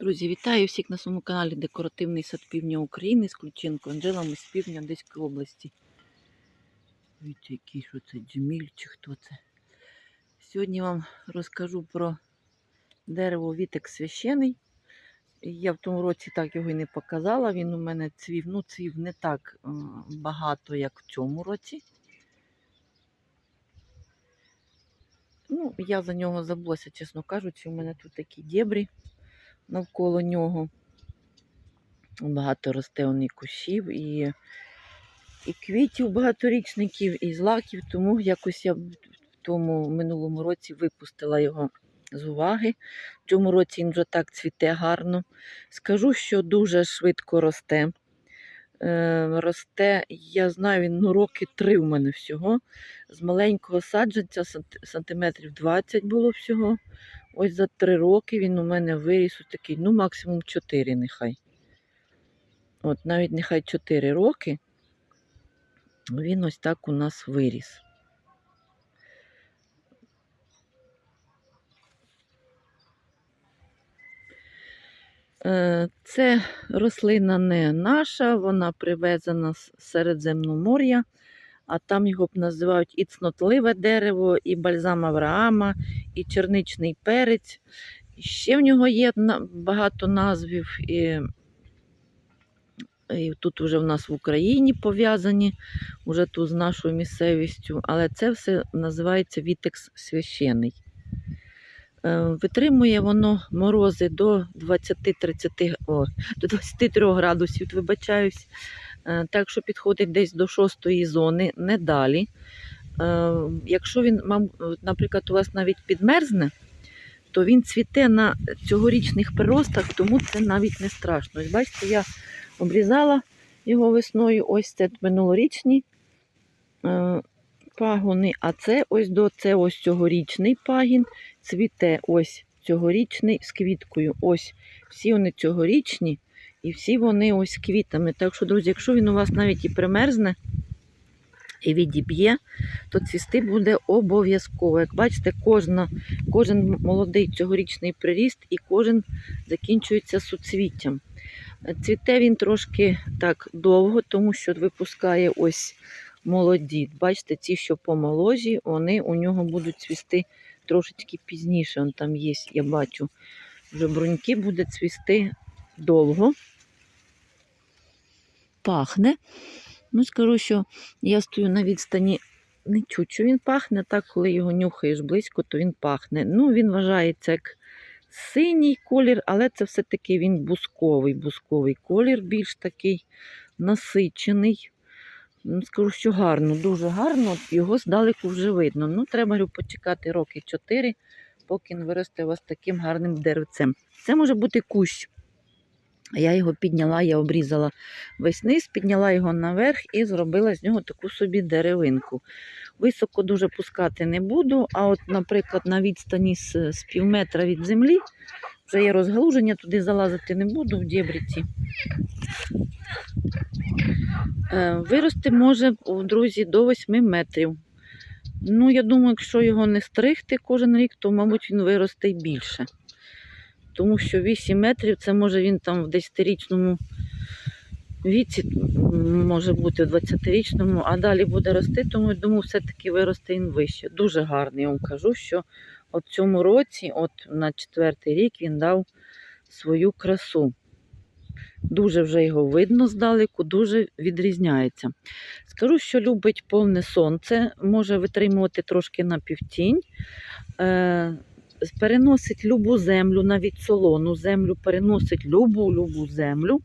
Друзі, вітаю всіх на своєму каналі Декоративний сад Півдня України з Ключенко Анжелами з півдня Одеської області. Дивіться, який що це Джеміль чи хто це. Сьогодні вам розкажу про дерево вітек священий. Я в тому році так його і не показала. Він у мене цвів, ну цвів не так е, багато, як в цьому році. Ну, я за нього забулася, чесно кажучи, у мене тут такі дєбрі навколо нього. Багато росте них кущів і, і квітів багаторічників, і злаків, тому якось я в тому минулому році випустила його з уваги. В цьому році він вже так цвіте гарно. Скажу, що дуже швидко росте. Е, росте, я знаю, він ну, роки три в мене всього. З маленького саджанця сантиметрів 20 було всього. Ось за три роки він у мене виріс ось такий, ну, максимум 4 нехай. От навіть нехай 4 роки. Він ось так у нас виріс. Е, Це рослина не наша, вона привезена з Середземномор'я, а там його б називають і цнотливе дерево, і бальзам Авраама, і черничний перець. Ще в нього є багато назвів. І, і тут вже в нас в Україні пов'язані, уже тут з нашою місцевістю, але це все називається вітекс священий. Е, Витримує воно морози до 20-30, о, до 23 градусів, вибачаюсь. Е, Так що підходить десь до шостої зони, не далі. Е, Якщо він, наприклад, у вас навіть підмерзне, то він цвіте на цьогорічних приростах, тому це навіть не страшно. Ось бачите, я обрізала його весною, ось це минулорічні е, пагони, а це ось до це ось цьогорічний пагін, цвіте ось цьогорічний з квіткою. Ось всі вони цьогорічні і всі вони ось квітами. Так що, друзі, якщо він у вас навіть і примерзне і відіб'є, то цвісти буде обов'язково. Як бачите, кожна, кожен молодий цьогорічний приріст і кожен закінчується суцвіттям. Цвіте він трошки так довго, тому що випускає ось молоді. Бачите, ці, що помолодші, вони у нього будуть цвісти трошечки пізніше. Он там є, я бачу, вже бруньки буде цвісти довго. Пахне. Ну, скажу, що я стою на відстані, не що він пахне, так, коли його нюхаєш близько, то він пахне. Ну, він вважається як синій колір, але це все-таки він бусковий, бусковий колір, більш такий насичений. Ну, Скажу, що гарно, дуже гарно. Його здалеку вже видно. Ну, треба говорю, почекати роки 4, поки він виросте у вас таким гарним деревцем. Це може бути кущ. Я його підняла, я обрізала весь низ, підняла його наверх і зробила з нього таку собі деревинку. Високо дуже пускати не буду, а от, наприклад, на відстані з, з пів метра від землі вже є розгалуження, туди залазити не буду в дєбріці. Е, Вирости може, друзі, до 8 метрів. Ну, я думаю, якщо його не стригти кожен рік, то, мабуть, він виросте й більше. Тому що 8 метрів це може він там в 10-річному віці, може бути в 20-річному, а далі буде рости, тому я думаю, все-таки виросте він вище. Дуже гарний, я вам кажу, що от цьому році, от на четвертий рік, він дав свою красу. Дуже вже його видно здалеку, дуже відрізняється. Скажу, що любить повне сонце, може витримувати трошки на півтінь. Переносить любу землю, навіть солону землю, переносить любу любу землю,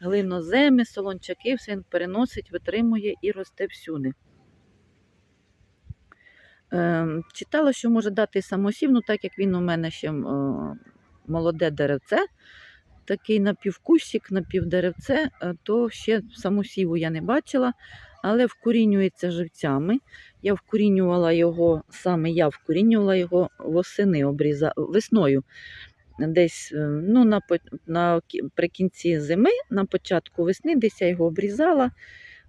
глиноземи, солончаки, все він переносить, витримує і росте всюди. Е, читала, що може дати самосів, ну так як він у мене ще молоде деревце, такий напівкущик, напівдеревце, е, то ще самосіву я не бачила, але вкорінюється живцями. Я вкорінювала його, саме я вкорінювала його восени, обріза... весною. Десь е, ну, на, на, при кінці зими, на початку весни, десь я його обрізала.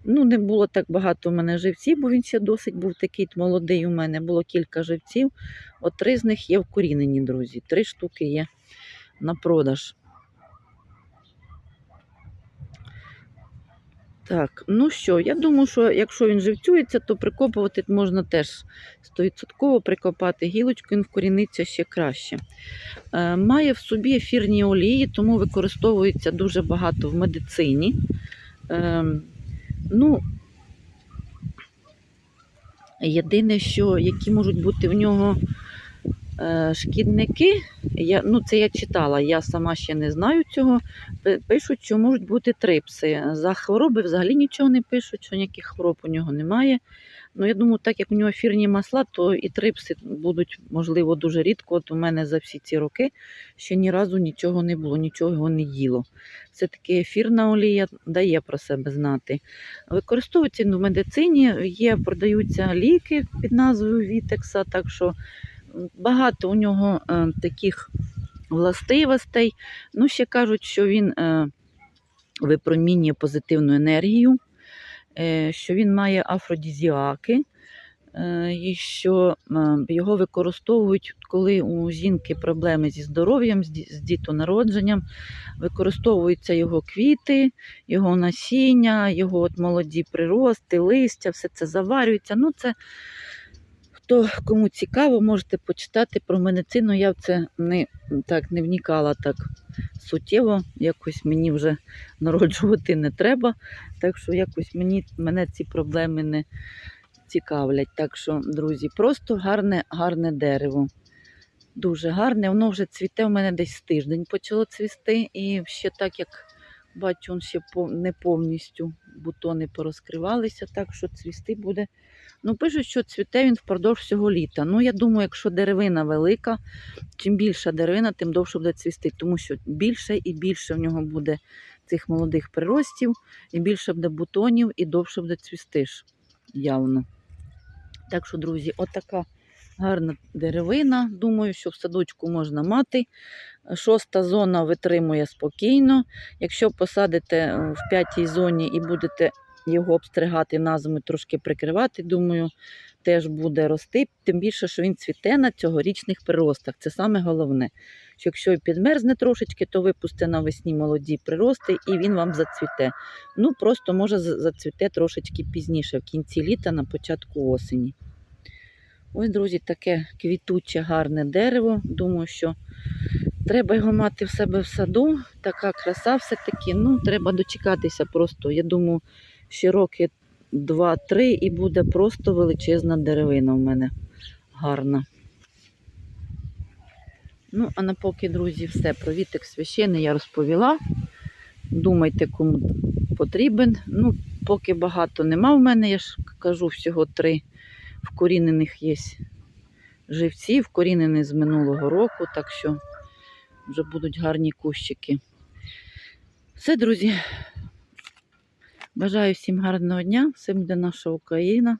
Ну, не було так багато у мене живців, бо він ще досить був такий молодий у мене. Було кілька живців. От три з них є вкорінені, друзі. Три штуки є на продаж. Так, ну що, я думаю, що якщо він живцюється, то прикопувати можна теж 100% прикопати гілочку, він вкоріниться ще краще. Е, має в собі ефірні олії, тому використовується дуже багато в медицині. Е, ну, єдине, що які можуть бути в нього шкідники, я, ну, це я читала, я сама ще не знаю цього. Пишуть, що можуть бути трипси. За хвороби взагалі нічого не пишуть, що ніяких хвороб у нього немає. Ну, я думаю, так як у нього ефірні масла, то і трипси будуть, можливо, дуже рідко. От у мене за всі ці роки ще ні разу нічого не було, нічого не їло. Все-таки ефірна олія дає про себе знати. Використовується в медицині, є, продаються ліки під назвою Вітекса, так що багато у нього е, таких властивостей. Ну, ще кажуть, що він е, випромінює позитивну енергію, е, що він має афродізіаки, і що його використовують, коли у жінки проблеми зі здоров'ям, з дітонародженням. Використовуються його квіти, його насіння, його от молоді прирости, листя, все це заварюється. Ну, це хто кому цікаво, можете почитати про медицину. Я в це не так не вникала так суттєво. Якось мені вже народжувати не треба. Так що якось мені мене ці проблеми не цікавлять. Так що, друзі, просто гарне, гарне дерево. Дуже гарне. Воно вже цвіте в мене десь тиждень почало цвісти. І ще так як бачу, он ще не повністю бутони порозкривалися, так що цвісти буде. Ну, пишуть, що цвіте він впродовж всього літа. Ну, я думаю, якщо деревина велика, чим більша деревина, тим довше буде цвісти, тому що більше і більше в нього буде цих молодих приростів, і більше буде бутонів, і довше буде цвісти ж явно. Так що, друзі, отака гарна деревина. Думаю, що в садочку можна мати. Шоста зона витримує спокійно. Якщо посадите е, в п'ятій зоні і будете його обстригати на зиму, трошки прикривати, думаю, теж буде рости. Тим більше, що він цвіте на цьогорічних приростах. Це саме головне. Що якщо підмерзне трошечки, то випусте навесні молоді прирости і він вам зацвіте. Ну, просто може зацвіте трошечки пізніше, в кінці літа, на початку осені. Ось, друзі, таке квітуче, гарне дерево. Думаю, що треба його мати в себе в саду. Така краса все-таки. Ну, треба дочекатися просто. Я думаю, ще роки два-три і буде просто величезна деревина в мене гарна. Ну, а на поки, друзі, все про вітик священий я розповіла. Думайте, кому потрібен. Ну, поки багато нема в мене, я ж кажу, всього три вкорінених є живці, вкорінені з минулого року, так що вже будуть гарні кущики. Все, друзі. Бажаю всім гарного дня, всім буде наша Україна.